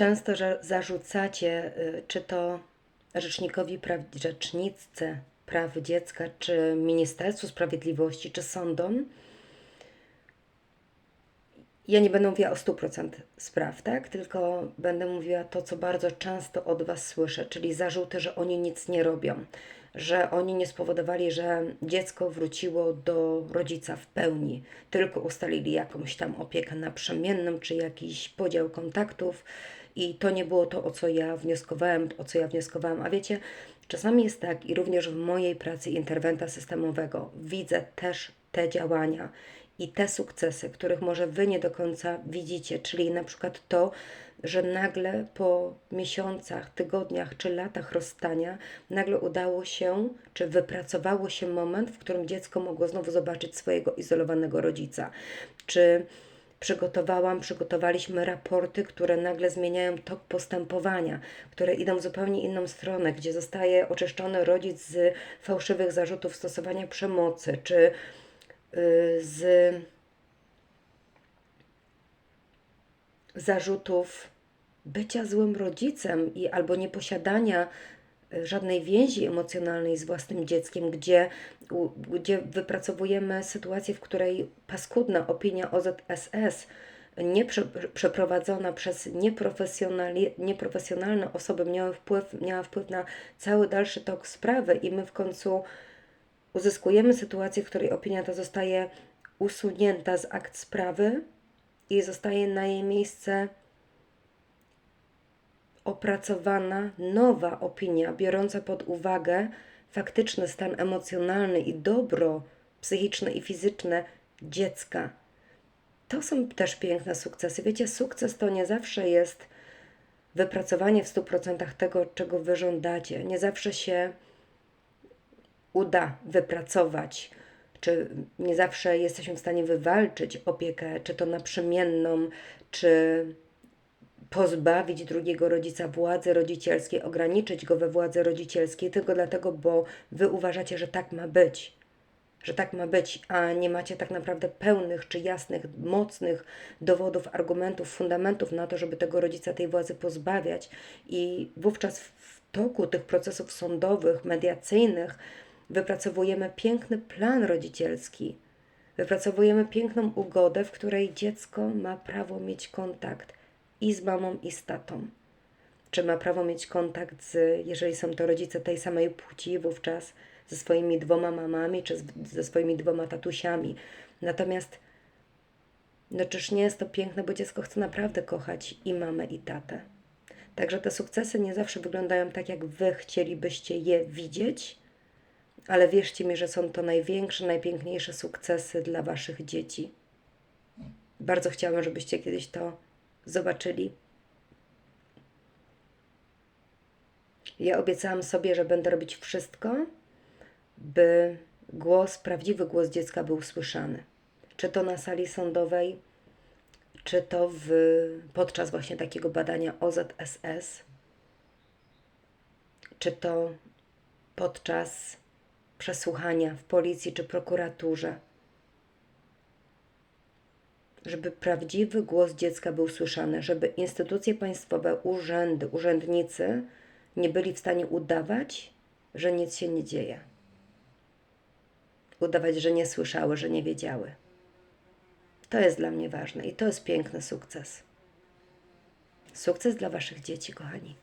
Często zarzucacie, y, czy to Rzecznikowi Praw, Rzeczniczce Praw Dziecka, czy Ministerstwu Sprawiedliwości, czy sądom. Ja nie będę mówiła o 100% spraw, tak? Tylko będę mówiła to, co bardzo często od Was słyszę, czyli zarzuty, że oni nic nie robią, że oni nie spowodowali, że dziecko wróciło do rodzica w pełni, tylko ustalili jakąś tam opiekę naprzemienną, czy jakiś podział kontaktów i to nie było to, o co ja wnioskowałem, o co ja wnioskowałam. A wiecie, czasami jest tak i również w mojej pracy interwenta systemowego widzę też te działania i te sukcesy, których może Wy nie do końca widzicie, czyli na przykład to, że nagle po miesiącach, tygodniach czy latach rozstania, nagle udało się, czy wypracowało się moment, w którym dziecko mogło znowu zobaczyć swojego izolowanego rodzica, czy przygotowałam, przygotowaliśmy raporty, które nagle zmieniają tok postępowania, które idą w zupełnie inną stronę, gdzie zostaje oczyszczony rodzic z fałszywych zarzutów stosowania przemocy, czy y, z zarzutów bycia złym rodzicem i albo nieposiadania żadnej więzi emocjonalnej z własnym dzieckiem, gdzie, gdzie wypracowujemy sytuację, w której paskudna opinia OZSS nie prze, przeprowadzona przez nieprofesjonalne osoby miała wpływ, miała wpływ na cały dalszy tok sprawy i my w końcu uzyskujemy sytuację, w której opinia ta zostaje usunięta z akt sprawy i zostaje na jej miejsce opracowana nowa opinia, biorąca pod uwagę faktyczny stan emocjonalny i dobro psychiczne i fizyczne dziecka. To są też piękne sukcesy. Wiecie, sukces to nie zawsze jest wypracowanie w 100% tego, czego wy żądacie. Nie zawsze się uda wypracować, czy nie zawsze jesteśmy w stanie wywalczyć opiekę, czy to naprzemienną, czy pozbawić drugiego rodzica władzy rodzicielskiej, ograniczyć go we władzy rodzicielskiej, tylko dlatego, bo wy uważacie, że tak ma być. Że tak ma być, a nie macie tak naprawdę pełnych czy jasnych, mocnych dowodów, argumentów, fundamentów na to, żeby tego rodzica tej władzy pozbawiać. I wówczas w toku tych procesów sądowych, mediacyjnych, wypracowujemy piękny plan rodzicielski. Wypracowujemy piękną ugodę, w której dziecko ma prawo mieć kontakt i z mamą, i z tatą. Czy ma prawo mieć kontakt z, jeżeli są to rodzice tej samej płci, wówczas ze swoimi dwoma mamami, czy z, ze swoimi dwoma tatusiami. Natomiast, no czyż nie jest to piękne, bo dziecko chce naprawdę kochać i mamę, i tatę. Także te sukcesy nie zawsze wyglądają tak, jak wy chcielibyście je widzieć, ale wierzcie mi, że są to największe, najpiękniejsze sukcesy dla waszych dzieci. Bardzo chciałam, żebyście kiedyś to zobaczyli. Ja obiecałam sobie, że będę robić wszystko, by głos, prawdziwy głos dziecka był słyszany. Czy to na sali sądowej, czy to w, podczas właśnie takiego badania OZSS, czy to podczas przesłuchania w policji czy prokuraturze żeby prawdziwy głos dziecka był słyszany, żeby instytucje państwowe, urzędy, urzędnicy nie byli w stanie udawać, że nic się nie dzieje. Udawać, że nie słyszały, że nie wiedziały. To jest dla mnie ważne i to jest piękny sukces. Sukces dla Waszych dzieci, kochani.